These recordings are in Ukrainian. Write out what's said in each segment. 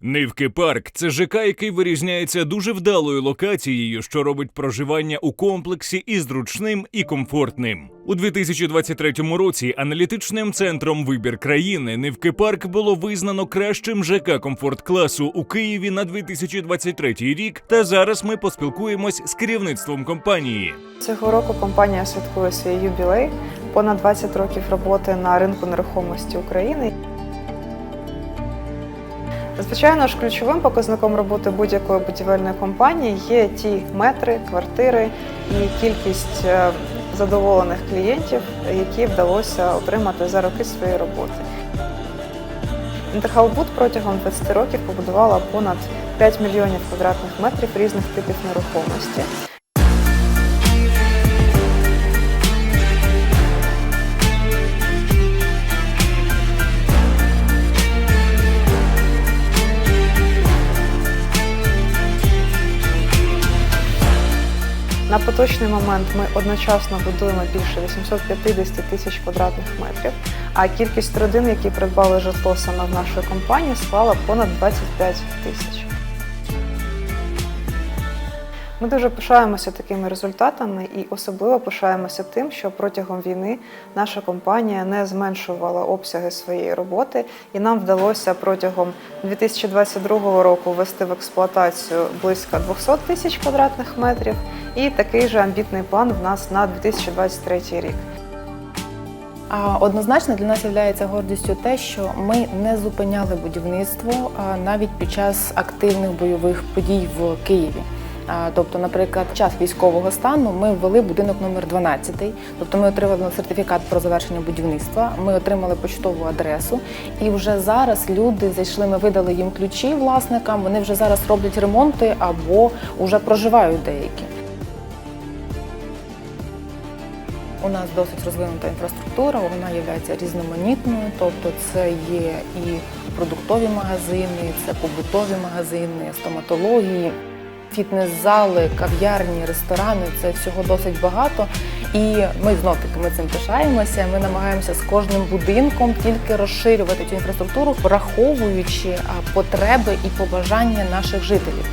Нивки парк це ЖК, який вирізняється дуже вдалою локацією, що робить проживання у комплексі і зручним, і комфортним. У 2023 році аналітичним центром вибір країни Нивки парк було визнано кращим ЖК комфорт класу у Києві на 2023 рік. Та зараз ми поспілкуємось з керівництвом компанії. Цього року компанія святкує свій юбілей, понад 20 років роботи на ринку нерухомості України. Звичайно ж, ключовим показником роботи будь-якої будівельної компанії є ті метри, квартири і кількість е, задоволених клієнтів, які вдалося отримати за роки своєї роботи. Інтерхалбуд протягом 20 років побудувала понад 5 мільйонів квадратних метрів різних типів нерухомості. На поточний момент ми одночасно будуємо більше 850 тисяч квадратних метрів, а кількість родин, які придбали житло саме в нашої компанії, склала понад 25 тисяч. Ми дуже пишаємося такими результатами і особливо пишаємося тим, що протягом війни наша компанія не зменшувала обсяги своєї роботи, і нам вдалося протягом 2022 року ввести в експлуатацію близько 200 тисяч квадратних метрів. І такий же амбітний план в нас на 2023 рік. Однозначно для нас є гордістю те, що ми не зупиняли будівництво навіть під час активних бойових подій в Києві. Тобто, наприклад, час військового стану ми ввели будинок номер 12, тобто ми отримали сертифікат про завершення будівництва, ми отримали почтову адресу, і вже зараз люди зайшли, ми видали їм ключі власникам. Вони вже зараз роблять ремонти або вже проживають деякі. У нас досить розвинута інфраструктура, вона є різноманітною, тобто це є і продуктові магазини, це побутові магазини, стоматології, фітнес-зали, кав'ярні, ресторани це всього досить багато. І ми знов таки ми цим пишаємося. Ми намагаємося з кожним будинком тільки розширювати цю інфраструктуру, враховуючи потреби і побажання наших жителів.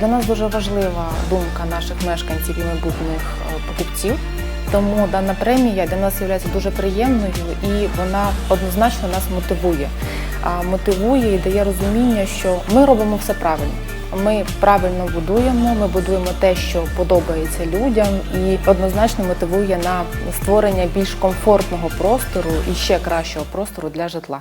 Для нас дуже важлива думка наших мешканців і майбутніх покупців. Тому дана премія для нас є дуже приємною і вона однозначно нас мотивує. Мотивує і дає розуміння, що ми робимо все правильно. Ми правильно будуємо, ми будуємо те, що подобається людям, і однозначно мотивує на створення більш комфортного простору і ще кращого простору для житла.